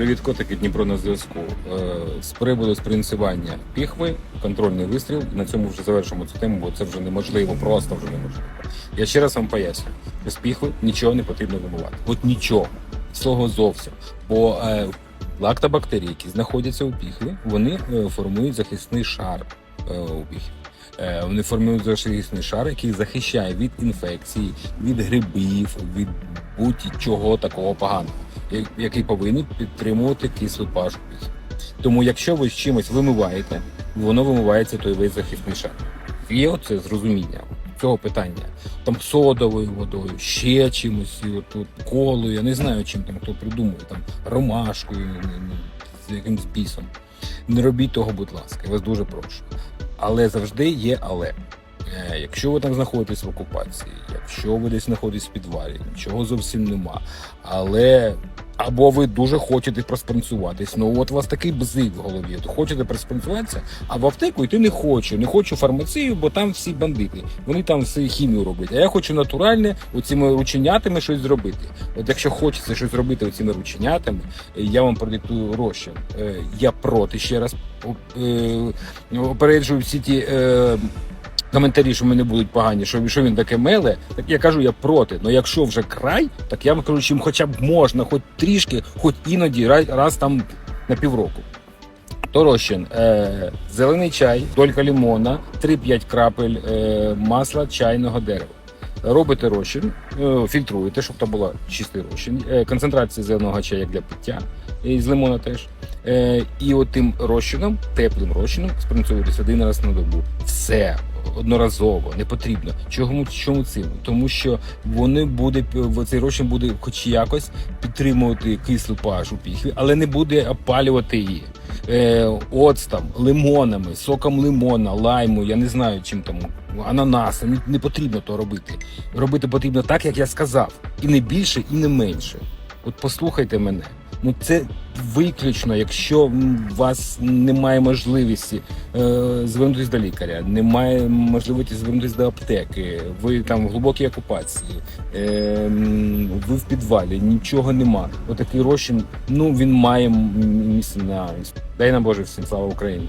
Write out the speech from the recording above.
Привіт, котики, Дніпро на зв'язку. Е, З приводу спринцювання піхви, контрольний вистріл. На цьому вже завершимо цю тему, бо це вже неможливо, просто вже неможливо. Я ще раз вам поясню: без піхви нічого не потрібно вимивати. От нічого. Слого зовсім. Бо е, лактобактерії, які знаходяться у піхві, вони е, формують захисний шар е, у піхві. Е, Вони формують захисний шар, який захищає від інфекцій, від грибів, від будь-чого такого поганого, який повинен підтримувати кислу пажу. Тому, якщо ви з чимось вимиваєте, воно вимивається той весь захисний шар. Є оце зрозуміння цього питання. Там содовою водою, ще чимось, отут колою, я не знаю, чим там хто придумує, там ромашкою, не- не- з якимсь бісом. Не робіть того, будь ласка, я вас дуже прошу. Але завжди є але. Е, Якщо ви там знаходитесь в окупації, якщо ви десь знаходитесь в підвалі, нічого зовсім нема. Але або ви дуже хочете проспонсуватись, ну от у вас такий бзик в голові, то хочете проспонсуватися, а в аптеку йти не хочу. Не хочу фармацію, бо там всі бандити. Вони там всі хімію роблять. А я хочу натуральне оціми рученятами щось зробити. От якщо хочеться щось зробити оціми рученятами, е, я вам продиктую розчин. Е, Я проти ще раз е, опереджую всі ті. Коментарі, що мене будуть погані, що, що він таке меле, так я кажу, я проти. Ну якщо вже край, так я вам кажу, чим хоча б можна, хоч трішки, хоч іноді, раз, раз там на півроку. То розчин, е, зелений чай, долька лимона, 3-5 крапель е, масла чайного дерева. Робите розчин, е, фільтруєте, щоб то була чистий розчин. Е, концентрація зеленого чаю як для пиття, і з лимона теж. Е, і отим розчином, теплим розчином, спринцюєтесь один раз на добу. Все одноразово, не потрібно. Чому, чому цим? Тому що вони буде цей розчин буде хоч якось підтримувати кислу у піхві, але не буде опалювати її. Е, оцтом, лимонами, соком лимона, лайму, я не знаю чим там, ананасом. Не потрібно то робити. Робити потрібно так, як я сказав. І не більше, і не менше. От послухайте мене. Ну це виключно, якщо у вас немає можливості е, звернутися до лікаря, немає можливості звернутися до аптеки, ви там в глибокій окупації, е, ви в підвалі, нічого нема. Отакий розчин, ну він має місце на дай нам Боже всім слава Україні.